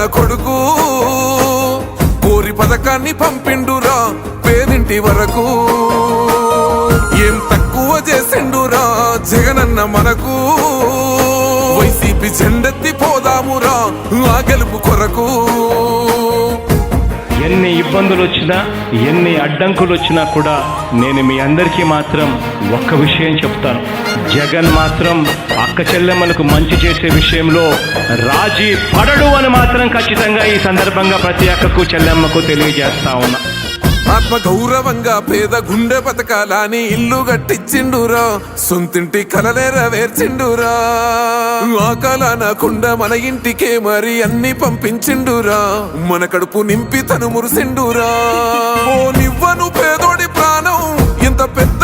రాజన్న కొడుకు. కోరి పథకాన్ని పంపిండురా పేదింటి వరకు. ఏం తక్కువ చేసిండురా జగనన్న మనకు. వైసీపీ చెండెత్తి పోదామురా ఆ గెలుపు కొరకు. ఎన్ని ఇబ్బందులు వచ్చినా ఎన్ని అడ్డంకులు వచ్చినా కూడా నేను మీ అందరికీ మాత్రం ఒక్క విషయం చెప్తాను. జగన్ మాత్రం అక్క చెల్లెమ్మలకు మంచి చేసే విషయంలో రాజీ పడడు అని మాత్రం ఖచ్చితంగా ఈ సందర్భంగా ప్రతి అక్కకు చెల్లెమ్మకు తెలియజేస్తా ఉన్నా. ఆత్మ గౌరవంగా పేద గుండె బతకాలని ఇల్లు కట్టించిండురా సొంతింటి కలనేరవేర్చిండురా ఆ కలనకుండా మన ఇంటికే మరి అన్ని పంపించిండురా. మన కడుపు నింపి తను మురిసిండురా. ఓ నివ్వను పేదోడి ప్రాణం ఇంత పెద్ద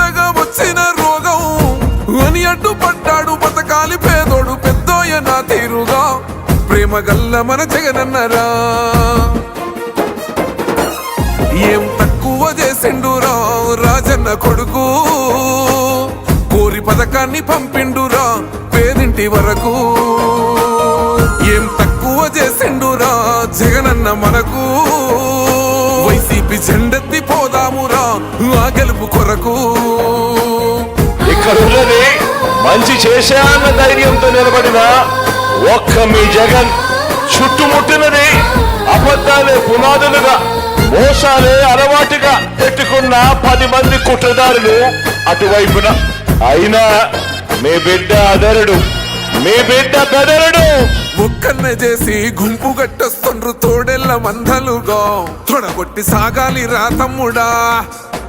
అని అడ్డుపడ్డాడు బతకాలి పేదోడు పెద్దోయ నా తీరుగా. ప్రేమ గల్ల మన జగనన్నరా. ఏం తక్కువ చేసిండురా రాజన్న కొడుకు. కోరి పథకాన్ని పంపిండురా పేదింటి వరకు. ఏం తక్కువ చేసిండురా జగనన్న మనకు. వైసీపీ జెండెత్తి పోదామురా ఆ గెలుపు కొరకు. ఇక్కడ మంచి చేశాన్న ధైర్యంతో నిలబడిన ఒక్క మీ జగన్ చుట్టుముట్టినది అబద్ధాలే పునాదులుగా మోసాలే అలవాటుగా పెట్టుకున్న పది మంది కుట్రదారులు అటువైపున. అయినా మీ బిడ్డ అదరుడు మీ బిడ్డ బెదరుడు. ఒక్కన్నే చేసి గుంపు గట్టొస్తుండ్రు తోడెల్ల మందలుగా. తొడగొట్టి సాగాలి రా తమ్ముడా.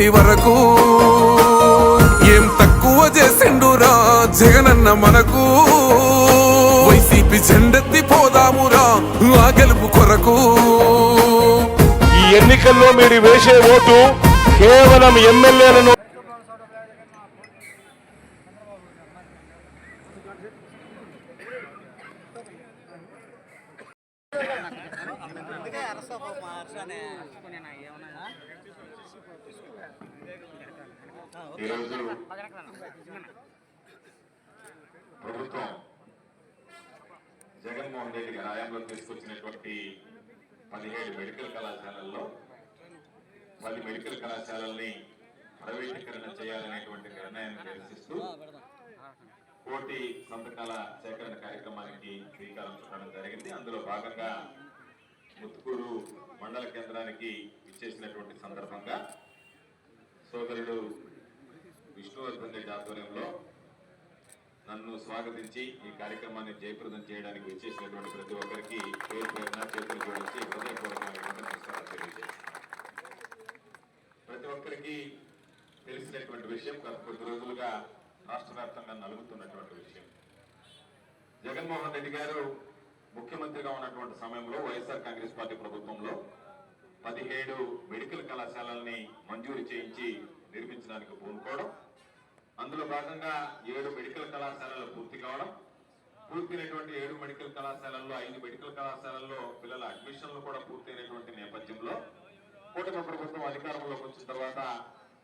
పేదింటి వరకు ఏం తక్కువ చేసిండురా జగనన్న మనకు? వైసీపీ జెండెత్తి పోదామురా ఆ గెలుపు కొరకు. ఈ ఎన్నికల్లో మీరు వేసే ఓటు కేవలం ఎమ్మెల్యేలను ఈరోజు ప్రభుత్వం జగన్మోహన్ రెడ్డి గారి హయాంలో తీసుకొచ్చినటువంటి పదిహేడు మెడికల్ కళాశాలల్లో పది మెడికల్ కళాశాలల్ని ప్రైవేటీకరణ చేయాలనేటువంటి నిర్ణయాన్ని నిరసిస్తూ కోటి సంతకాల సేకరణ కార్యక్రమానికి శ్రీకారం చుట్టడం జరిగింది. అందులో భాగంగా ముత్తుకూరు మండల కేంద్రానికి ఇచ్చేసినటువంటి సందర్భంగా సోదరుడు విష్ణువర్ధన్ రెడ్డి ఆధ్వర్యంలో నన్ను స్వాగతించి ఈ కార్యక్రమాన్ని జయప్రదం చేయడానికి విచ్చేసినటువంటి ప్రతి ఒక్కరికి పేరు పేరున చేతులు జోడించి హృదయపూర్వకమైనటువంటి తెలియజేస్తున్నాను. ప్రతి ఒక్కరికి తెలిసినటువంటి విషయం గత కొద్ది రోజులుగా రాష్ట్ర వ్యాప్తంగా నలుగుతున్నటువంటి విషయం. జగన్మోహన్ రెడ్డి గారు ముఖ్యమంత్రిగా ఉన్నటువంటి సమయంలో వైఎస్ఆర్ కాంగ్రెస్ పార్టీ ప్రభుత్వంలో పదిహేడు మెడికల్ కళాశాలల్ని మంజూరు చేయించి నిర్మించడానికి పూనుకోవడం అందులో భాగంగా ఏడు మెడికల్ కళాశాలలు పూర్తి కావడం పూర్తయినటువంటి ఏడు మెడికల్ కళాశాలల్లో ఐదు మెడికల్ కళాశాలల్లో పిల్లల అడ్మిషన్లు కూడా పూర్తయినటువంటి నేపథ్యంలో కూటమి ప్రభుత్వం అధికారంలోకి వచ్చిన తర్వాత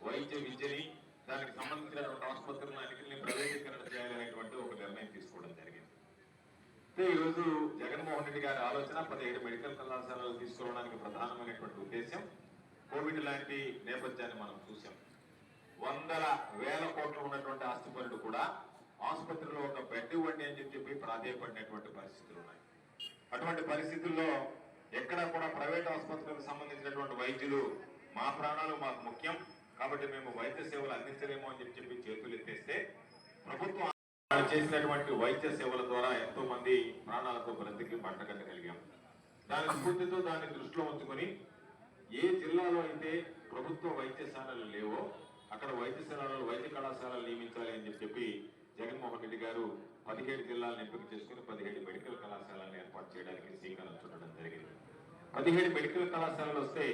వైద్య విద్యని దానికి సంబంధించినటువంటి ఆసుపత్రులను అన్నింటినీ ప్రైవేటీకరణ చేయాలనేటువంటి ఒక నిర్ణయం తీసుకోవడం జరిగింది. అయితే ఈ రోజు జగన్మోహన్ రెడ్డి గారి ఆలోచన పదిహేడు మెడికల్ కళాశాలలు తీసుకోవడానికి ప్రధానమైనటువంటి ఉద్దేశం కోవిడ్ లాంటి నేపథ్యాన్ని మనం చూసాం వందల వేల కోట్లు ఉన్నటువంటి ఆస్తిపరుడు కూడా ఆసుపత్రిలో ఒక బెడ్ ఇవ్వండి అని చెప్పి చెప్పి ప్రాధాయపడినటువంటి పరిస్థితులు ఉన్నాయి. అటువంటి పరిస్థితుల్లో ఎక్కడ కూడా ప్రైవేట్ ఆసుపత్రులకు సంబంధించినటువంటి వైద్యులు మా ప్రాణాలు మాకు ముఖ్యం కాబట్టి మేము వైద్య సేవలు అందించలేము అని చెప్పి చేతులు ఎత్తేస్తే ప్రభుత్వం చేసినటువంటి వైద్య సేవల ద్వారా ఎంతో మంది ప్రాణాలతో బ్రతికి పంటగట్టగలిగాం దాని స్ఫూర్తితో దాన్ని దృష్టిలో ఉంచుకొని ఏ జిల్లాలో అయితే ప్రభుత్వ వైద్యశాలలు లేవో అక్కడ వైద్యశాలలో వైద్య కళాశాలలు నియమించాలి అని చెప్పి చెప్పి జగన్మోహన్ రెడ్డి గారు పదిహేడు జిల్లాలను ఎంపిక చేసుకుని పదిహేడు మెడికల్ కళాశాలను ఏర్పాటు చేయడానికి శ్రీకారం చుట్టడం జరిగింది. పదిహేడు మెడికల్ కళాశాలలు వస్తే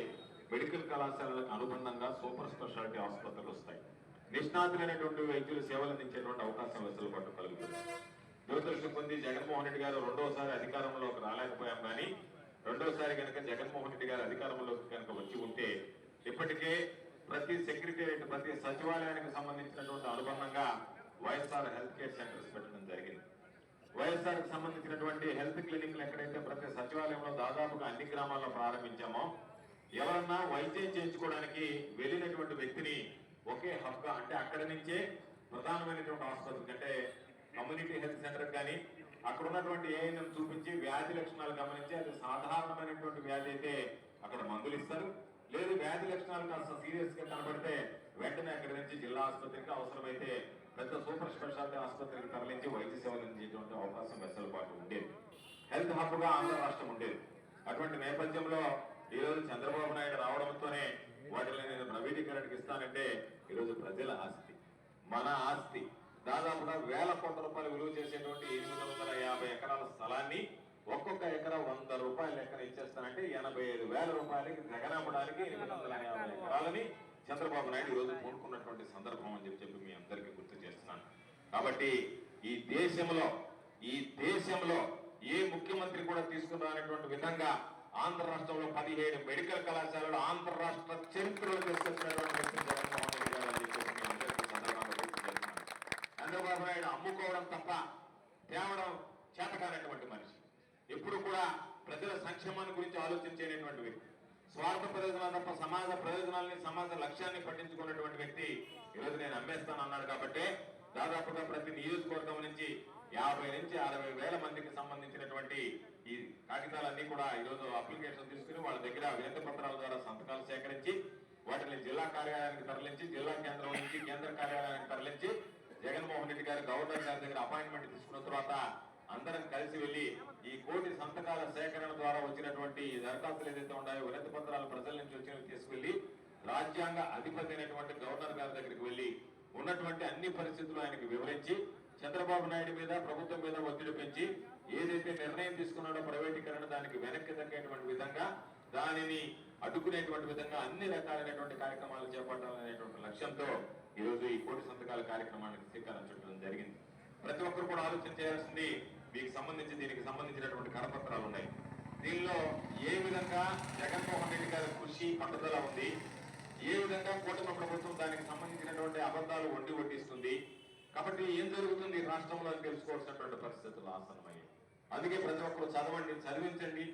మెడికల్ కళాశాలలకు అనుబంధంగా సూపర్ స్పెషాలిటీ ఆసుపత్రులు వస్తాయి. నిష్ణాతులైనటువంటి వైద్యులు సేవలు అందించేటువంటి అవకాశం వెసులుబాటు కలుగుతుంది. దురదృష్టం పొంది జగన్మోహన్ రెడ్డి గారు రెండోసారి అధికారంలోకి రాలేకపోయాం కానీ రెండోసారి కనుక జగన్మోహన్ రెడ్డి గారు అధికారంలోకి కనుక వచ్చి ఉంటే ఇప్పటికే ప్రతి సెక్రటేరియట్ ప్రతి సచివాలయానికి సంబంధించినటువంటి అనుబంధంగా వైఎస్ఆర్ హెల్త్ కేర్ సెంటర్స్ పెట్టడం జరిగింది. వైఎస్ఆర్కి సంబంధించినటువంటి హెల్త్ క్లినిక్లు ఎక్కడైతే ప్రతి సచివాలయంలో దాదాపుగా అన్ని గ్రామాల్లో ప్రారంభించామో ఎవరన్నా వైద్యం చేయించుకోవడానికి వెళ్ళినటువంటి వ్యక్తిని ఒకే హబ్గా అంటే అక్కడి నుంచే ప్రధానమైనటువంటి ఆసుపత్రికి అంటే కమ్యూనిటీ హెల్త్ సెంటర్ కానీ అక్కడ ఉన్నటువంటి ఏఎన్ఎం చూపించి వ్యాధి లక్షణాలు గమనించి అది సాధారణమైనటువంటి వ్యాధి అయితే అక్కడ మందులు ఇస్తారు. లేదు వ్యాధి లక్షణాలు కాస్త సీరియస్గా కనబడితే వెంటనే అక్కడి నుంచి జిల్లా ఆసుపత్రికి అవసరమైతే పెద్ద సూపర్ స్పెషాలిటీ ఆసుపత్రికి తరలించి వైద్య సేవలు అందించేటువంటి అవకాశం వెసలుబాటు ఉండేది. హెల్త్ హబ్గా ఆంధ్ర రాష్ట్రం ఉండేది. అటువంటి నేపథ్యంలో ఈ రోజు చంద్రబాబు నాయుడు రావడంతోనే వాటిని నేను ప్రైవేటీకరణకి ఇస్తానంటే ఈరోజు ప్రజల ఆస్తి మన ఆస్తి. దాదాపుగా వేల కోట్ల రూపాయలు విలువ చేసేటువంటి ఎనిమిది వందల యాభై ఎకరాల స్థలాన్ని ఒక్కొక్క ఎకరా వంద రూపాయల లెక్కన ఇచ్చేస్తానంటే ఎనభై ఐదు వేల రూపాయలకి జగనమ్మడానికి ఎనిమిది వందల యాభై ఎకరాలని చంద్రబాబు నాయుడు ఈ రోజు పూనుకున్నటువంటి సందర్భం అని చెప్పి చెప్పి మీ అందరికీ గుర్తు చేస్తున్నాను. కాబట్టి ఈ దేశంలో ఈ దేశంలో ఏ ముఖ్యమంత్రి కూడా తీసుకురానటువంటి విధంగా ఆంధ్ర రాష్ట్రంలో పదిహేడు మెడికల్ కళాశాలలు ఆంధ్ర రాష్ట్ర చరిత్రలో తీసుకొచ్చినటువంటి వ్యక్తి జగన్మోహన్ రెడ్డి గారు అని చెప్పి మీ అందరికీ సందర్భంగా గుర్తు చేస్తున్నాను చంద్రబాబు నాయుడు అమ్ముకోవడం తప్ప తేవడం చేతకానటువంటి మనిషి ఎప్పుడు కూడా ప్రజల సంక్షేమాన్ని గురించి ఆలోచించేటటువంటి వ్యక్తి. స్వార్థ ప్రయోజనాలు తప్ప సమాజ ప్రయోజనాలని సమాజ లక్ష్యాన్ని పట్టించుకున్నటువంటి వ్యక్తి ఈరోజు నేను అమ్మేస్తాను అన్నాడు కాబట్టి దాదాపుగా ప్రతి నియోజకవర్గం నుంచి యాభై నుంచి అరవై వేల మందికి సంబంధించినటువంటి ఈ కాగితాలన్నీ కూడా ఈరోజు అప్లికేషన్ తీసుకుని వాళ్ళ దగ్గర వినతి పత్రాల ద్వారా సంతకాలు సేకరించి వాటిని జిల్లా కార్యాలయానికి తరలించి జిల్లా కేంద్రం నుంచి కేంద్ర కార్యాలయానికి తరలించి జగన్మోహన్ రెడ్డి గారు గవర్నర్ గారి దగ్గర అపాయింట్మెంట్ తీసుకున్న తర్వాత అందరం కలిసి వెళ్ళి ఈ కోటి సంతకాల సేకరణ ద్వారా వచ్చినటువంటి దరఖాస్తులు ఏదైతే ఉన్నాయో వినతి పత్రాలు ప్రజల నుంచి వచ్చినవి తీసుకెళ్ళి రాజ్యాంగ అధిపతి అయినటువంటి గవర్నర్ గారి దగ్గరికి వెళ్ళి ఉన్నటువంటి అన్ని పరిస్థితులు ఆయనకు వివరించి చంద్రబాబు నాయుడు మీద ప్రభుత్వం మీద ఒత్తిడి పెంచి ఏదైతే నిర్ణయం తీసుకున్నాడో ప్రైవేటీకరణ దానికి వెనక్కి తగ్గేటువంటి విధంగా దానిని అడ్డుకునేటువంటి విధంగా అన్ని రకాలైనటువంటి కార్యక్రమాలు చేపట్టాలనేటువంటి లక్ష్యంతో ఈరోజు ఈ కోటి సంతకాల కార్యక్రమానికి శ్రీకారం చుట్టడం జరిగింది. ప్రతి ఒక్కరు కూడా ఆలోచన చేయాల్సింది మీకు సంబంధించి దీనికి సంబంధించినటువంటి కరపత్రాలు ఉన్నాయి. దీనిలో ఏ విధంగా జగన్మోహన్ రెడ్డి గారి కృషి పట్టుదల ఉంది? ఏ విధంగా కూటమి ప్రభుత్వం దానికి సంబంధించినటువంటి అబద్ధాలు వండి వడ్డిస్తుంది? కాబట్టి ఏం జరుగుతుంది ఈ రాష్ట్రంలో అని తెలుసుకోవాల్సినటువంటి పరిస్థితులు ఆసనమయ్యాయి అందుకే ప్రతి ఒక్కరు చదవండి చదివించండి.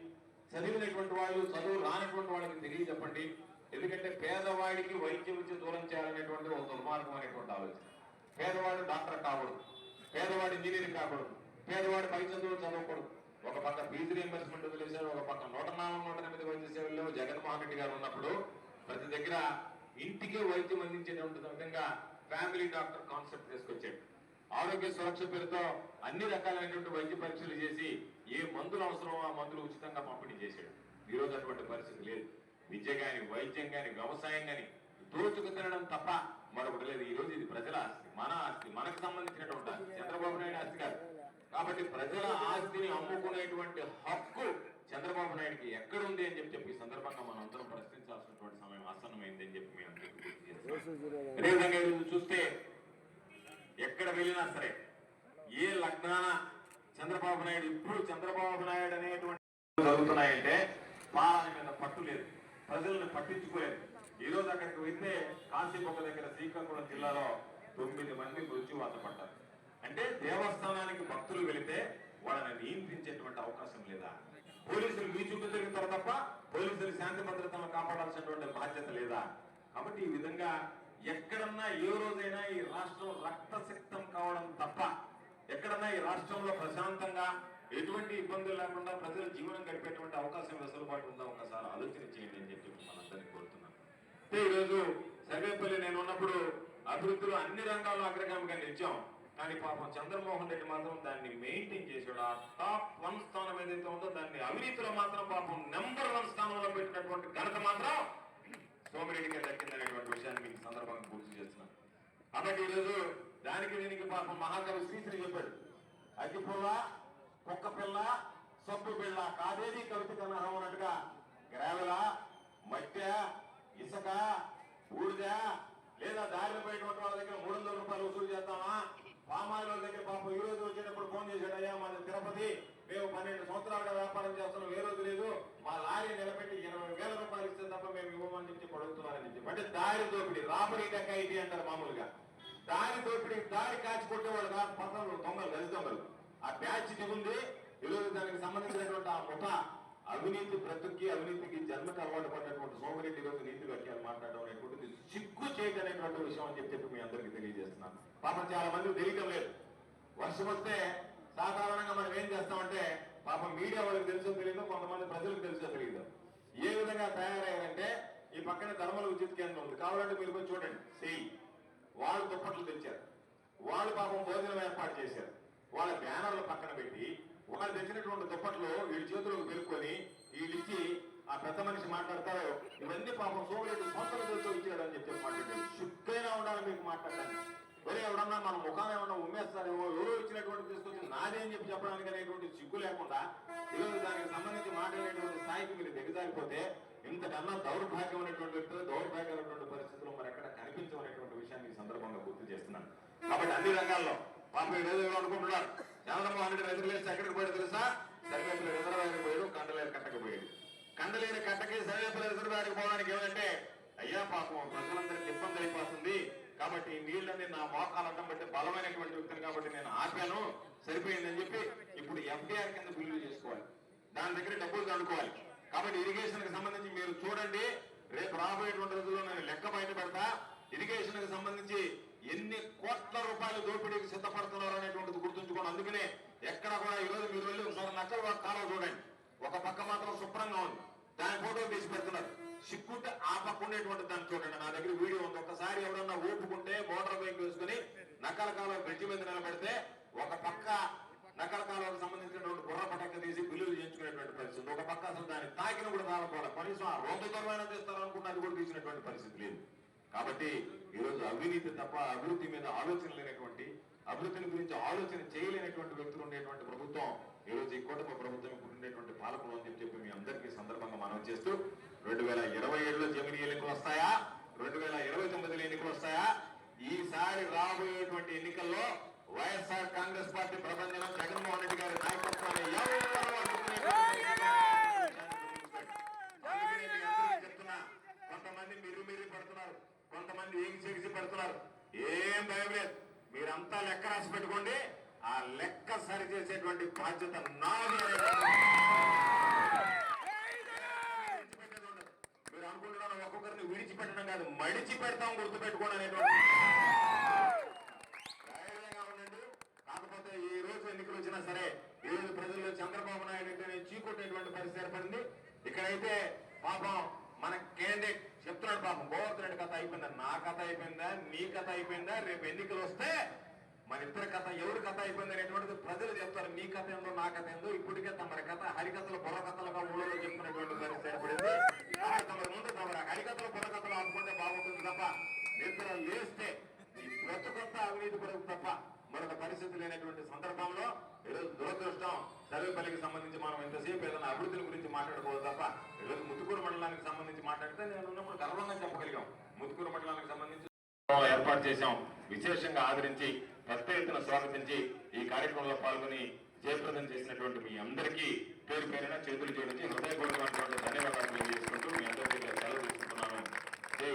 చదివినటువంటి వాళ్ళు చదువు రానటువంటి వాళ్ళకి తెలియజెప్పండి ఎందుకంటే పేదవాడికి వైద్యం నుంచి దూరం చేయాలనేటువంటి ఒక దుర్మార్గం అనేటువంటి ఆలోచన. పేదవాడు డాక్టర్ కాకూడదు. పేదవాడు ఇంజనీర్ కాకూడదు. పేదవాడు పై చదువులు చదవకూడదు. ఒక పక్క ఫీజు రీఎంబర్స్మెంట్ వదిలేశారు ఒక పక్క నూట నాలుగు నూట ఎనిమిది వైద్య సేవల్లో జగన్మోహన్ రెడ్డి గారు ఉన్నప్పుడు ప్రతి దగ్గర ఇంటికే వైద్యం అందించేటువంటి విధంగా ఫ్యామిలీ డాక్టర్ కాన్సెప్ట్ తీసుకొచ్చాడు. ఆరోగ్య సురక్ష పేరుతో అన్ని రకాలైనటువంటి వైద్య పరీక్షలు చేసి ఏ మందులు అవసరమో ఆ మందులు ఉచితంగా పంపిణీ చేశాడు. ఈ రోజు అటువంటి పరిస్థితి లేదు. విద్య కానీ వైద్యం కానీ వ్యవసాయం కానీ దోచుకు తినడం తప్ప మరొకటి లేదు. ఈ రోజు ఇది ప్రజల ఆస్తి మన ఆస్తి మనకు సంబంధించినటువంటి ఆస్తి. చంద్రబాబు నాయుడు ఆస్తి కాదు. కాబట్టి ప్రజల ఆస్తిని అమ్ముకునేటువంటి హక్కు చంద్రబాబు నాయుడుకి ఎక్కడుంది అని చెప్పి చెప్పి ఈ సందర్భంగా మనం అందరం ప్రశ్నించాల్సినటువంటి సమయం ఆసన్నమైంది అని చెప్పి మీ అందరికీ గుర్తు చేస్తున్నాను. అదేవిధంగా ఈరోజు చూస్తే ఎక్కడ వెళ్ళినా సరే ఏ లగ్నాన చంద్రబాబు నాయుడు ఇప్పుడు చంద్రబాబు నాయుడు అనేటువంటి జరుగుతున్నాయంటే పాలన మీద పట్టు లేదు. ప్రజలను పట్టించుకోలేదు. ఈ రోజు అక్కడికి వెళ్తే కాశీబొక్క దగ్గర శ్రీకాకుళం జిల్లాలో తొమ్మిది మంది మృత్యువాత పడ్డారు. అంటే దేవస్థానానికి భక్తులు వెళితే వాళ్ళని నియంత్రించేటువంటి అవకాశం లేదా? పోలీసులు మీ చుట్టూ తిరుగుతారు తప్ప పోలీసులు శాంతి భద్రతను కాపాడాల్సినటువంటి బాధ్యత లేదా? కాబట్టి ఈ విధంగా ఎక్కడన్నా ఏ రోజైనా ఈ రాష్ట్రం రక్తసిక్తం కావడం తప్ప ఎక్కడన్నా ఈ రాష్ట్రంలో ప్రశాంతంగా ఎటువంటి ఇబ్బందులు లేకుండా ప్రజల జీవనం గడిపేటువంటి అవకాశం వెసులుబాటు ఉందా? ఒకసారి ఆలోచన చేయండి అని చెప్పి మనందరినీ కోరుతున్నాను. అంటే ఈరోజు సర్వేపల్లి నేను ఉన్నప్పుడు అభివృద్ధిలో అన్ని రంగాల్లో అగ్రగామిగా నిలిచాం. కానీ పాపం చంద్రమోహన్ రెడ్డి మాత్రం దాన్ని మెయింటైన్ చేశాడు. ఆ టాప్ వన్ స్థానం ఏదైతే ఉందో దాన్ని అవినీతిలో మాత్రం పాపం నెంబర్ వన్ స్థానంలో పెట్టినటువంటి ఘనత మాత్రం సోమిరెడ్డికి దక్కిందనేటువంటి విషయాన్ని మీకు సందర్భంగా గుర్తు చేస్తున్నాను కాబట్టి ఈరోజు దానికి దీనికి పాపం మహాకవి శ్రీశ్రీ చెప్పాడు. అగ్గిపుల్ల కుక్క పిల్ల సబ్బు పిల్ల కాదేది కవిత కన్నా అన్నట్టుగా గ్రావెల మట్టె ఇసుక బూడిద లేదా దారిలో పోయినటువంటి వాళ్ళ దగ్గర మూడు వందల రూపాయలు వసూలు చేస్తామా? పామాయిల దగ్గర పాపం ఈ రోజు వచ్చేటప్పుడు ఫోన్ చేశాడు అయ్యా మాది తిరుపతి. మేము పన్నెండు సంవత్సరాలుగా వ్యాపారం చేస్తున్నాం. ఏ రోజు లేదు. మా లారీ నిలబెట్టి ఇరవై వేల రూపాయలు ఇస్తే తప్ప మేము ఇవ్వమని చెప్పి పడుతున్నారని చెప్పి. అంటే దారి దోపిడీ రాబరీ డకాయిటీ అంటారు మామూలుగా. దారి దోపిడి దారి కాచి కొట్టేవాళ్ళు కాదు పక్కన దొంగలు గది దొంగలు ఆ బ్యాచ్ దిగుంది. ఈరోజు దానికి సంబంధించినటువంటి ఆ ముఠ అవినీతి బ్రతుక్కి అవినీతికి జన్మకు అలవాటు పడినటువంటి సోమరెడ్డి ఈరోజు నీతి వ్యాఖ్యలు మాట్లాడడం అనేటువంటిది సిగ్గు చేయటనేటువంటి విషయం అని చెప్పి చెప్పి మీ అందరికీ తెలియజేస్తున్నాను. పాపం చాలా మంది తెలియటం లేదు. వర్షం వస్తే సాధారణంగా మనం ఏం చేస్తామంటే పాపం మీడియా వాళ్ళకి తెలుసో తెలియదు కొంతమంది ప్రజలకు తెలుసో తెలియదు. ఏ విధంగా తయారయ్యారంటే ఈ పక్కన ధర్మల ఉచిత కేంద్రం ఉంది. కావాలంటే మీరు కొంచెం చూడండి. సెయ్యి వాళ్ళు దుప్పట్లు తెచ్చారు. వాళ్ళు పాపం భోజనం ఏర్పాటు చేశారు. వాళ్ళ బ్యానర్లు పక్కన పెట్టి వాళ్ళు తెచ్చినటువంటి దుప్పట్లు వీళ్ళ చేతులకు పెరుక్కొని వీళ్ళిచ్చి ఆ పెద్ద మనిషి మాట్లాడతారు ఇవన్నీ పాపం సోమరెడ్డి సొంతలు తెలుసు ఇచ్చాడు అని చెప్పి ఉండాలి మీకు ఎవడన్నా మన ముఖాన్ని ఏమన్నా ఉమ్మేస్తారేమో ఎవరో ఇచ్చినటువంటి తీసుకొచ్చి నాదే అని చెప్పి చెప్పడానికి అనేటువంటి సిగ్గు లేకుండా ఈరోజు దానికి సంబంధించి మాట్లాడేటువంటి స్థాయికి మీరు దిగజారిపోతే ఇంతకన్నా దౌర్భాగ్యం అనేటువంటి వ్యక్తులు దౌర్భాగ్యమైనటువంటి పరిస్థితుల్లో మరి ఎక్కడ కనిపించమనేటువంటి విషయాన్ని ఈ సందర్భంగా గుర్తు చేస్తున్నాను. కాబట్టి అన్ని రంగాల్లో పాపం ఈ ఎవరు అనుకుంటున్నారు చంద్రబాబు నాయుడు రైతులు ఎక్కడికి పోయాడు తెలుసా? సర్వేపల్లి రిజర్వాయర్కి పోయాడు కండలేరు కట్టకు పోయాడు కండలేని కట్టకి సర్వేపల్లి రిజర్వాయర్కి పోవడానికి ఏమంటే అయ్యా పాపం ప్రజలందరికీ మోకాలు అడ్డం బట్టి బలమైనటువంటి వ్యక్తిని కాబట్టి నేను ఆపాను సరిపోయిందని చెప్పి ఇప్పుడు ఎఫ్డీఆర్ కింద బిల్లు చేసుకోవాలి. దాని దగ్గర డబ్బులు దండుకోవాలి. కాబట్టి ఇరిగేషన్కి సంబంధించి మీరు చూడండి రేపు రాబోయేటువంటి రోజుల్లో నేను లెక్క బయట పెడతా. ఇరిగేషన్కి సంబంధించి ఎన్ని కోట్ల రూపాయలు దోపిడీకి సిద్ధపడుతున్నారు అనేటువంటిది గుర్తుంచుకోండి. అందుకనే ఎక్కడ కూడా ఈ రోజు మీరు వెళ్ళి ఒకసారి నక్కలు కాలం చూడండి. ఒక పక్క మాత్రం శుభ్రంగా ఉంది. దాని ఫోటో తీసి పెడుతున్నారు. చిక్కుంటే ఆ దాన్ని చూడండి. నా దగ్గర వీడియో ఉంది. ఒకసారి ఎవరన్నా ఊపుకుంటే మోటార్ బైక్ వేసుకుని నక్కల కాలువ బ్రిడ్జి మీద నిలబెడితే ఒక పక్క నకల కాలువకు సంబంధించినటువంటి బుర్ర పటక తీసి బిల్లులు చేయించుకునేటువంటి పరిస్థితి ఒక పక్క అసలు దాన్ని తాకిన కూడా రాకపోవడం కనీసం ఆ రోడ్డు దూరమైన తీస్తారు అనుకుంటే అది కూడా తీసినటువంటి పరిస్థితి లేదు. కాబట్టి ఈరోజు అవినీతి తప్ప అభివృద్ధి మీద ఆలోచన లేనటువంటి అభివృద్ధిని గురించి ఆలోచన చేయలేనటువంటి వ్యక్తులు ఉండేటువంటి ప్రభుత్వం ఈ రోజు ఈ కూటమి ప్రభుత్వం ఇప్పుడు ఉండేటువంటి పాలకులు అని చెప్పి చెప్పి మీ అందరికీ సందర్భంగా మనం చేస్తూ రెండు వేల ఇరవై ఏడులో జమిని ఎన్నికలు వస్తాయా? రెండు వేల ఇరవై తొమ్మిదిలో ఎన్నికలు వస్తాయా ఈసారి రాబోయేటువంటి ఎన్నికల్లో వైఎస్ఆర్ కాంగ్రెస్ పార్టీ ప్రభంజనం జగన్మోహన్ రెడ్డి గారి నాయకత్వాన్ని ఎవరు అడ్డుకునేటువంటి అందుకనే మీ అందరికీ చెప్తున్నా కొంతమంది మిరు మిరి పడుతున్నారు కొంతమంది ఏగి చెగిసి పడుతున్నారు ఏం భయం లేదు మీరంతా లెక్క రాసి పెట్టుకోండి ఆ లెక్క సరి చేసేటువంటి బాధ్యత నాది అనేటువంటి విడిచిపెట్టేది ఉండదు. మీరు అనుకుంటున్నారు ఒక్కొక్కరిని విడిచిపెట్టడం కాదు మడిచి పెడతాం గుర్తు పెట్టుకోండి అనేటువంటి ధైర్యంగా ఉండండి కాకపోతే ఈ రోజు ఎన్నికలు వచ్చినా సరే ఈ రోజు ప్రజల్లో చంద్రబాబు నాయుడు అంటేనే చీకొట్టేటువంటి పరిస్థితి ఏర్పడింది ఇక్కడైతే పాపం మన కేంద్రేట్ చెప్తున్నాడు పాపం గోవర్ధన్ రెడ్డి కథ అయిపోయిందా నా అయిపోయిందా నీ కథ అయిపోయిందా? రేపు ఎన్నికలు వస్తే మన ఇద్దరి కథ ఎవరి కథ అయిపోయింది అనేటువంటిది ప్రజలు చెప్తారు. నీ కథ ఏందో నా కథ ఏందో. ఇప్పటికే తమరి కథ హరికథలు బుర్రకథలుగా ఊళ్ళో చెప్పుకునేటువంటి పరిస్థితి ఏర్పడింది. కాబట్టి తమరి ముందు తమరి హరికథలు బుర్రకథలు ఆడుకుంటే బాగుంటుంది తప్ప నిద్ర లేస్తే ఈ బ్రతుకొంత అవినీతి కొరకు తప్ప మరొక పరిస్థితి లేనటువంటి సందర్భంలో ఈరోజు దురదృష్టం సర్వేపల్లికి సంబంధించి మనం ఎంతసేపు ఏదైనా అభివృద్ధిని గురించి మాట్లాడుకోవాలి తప్ప ఈరోజు ముత్తుకూరు మండలానికి సంబంధించి మాట్లాడితే నేను ఉన్నప్పుడు గర్వంగా చెప్పగలిగాం. ముత్తుకూరు మండలానికి సంబంధించి ఏర్పాటు చేశాం. విశేషంగా ఆదరించి పెద్ద ఎత్తున స్వాగతించి ఈ కార్యక్రమంలో పాల్గొని జయప్రదం చేసినటువంటి మీ అందరికీ పేరు పేరున చేతులు చేయడానికి హృదయపూర్వకమైనటువంటి ధన్యవాదాలు తెలియజేసుకుంటూ మీ అందరికీ సెలవు తీసుకుంటున్నాను. జై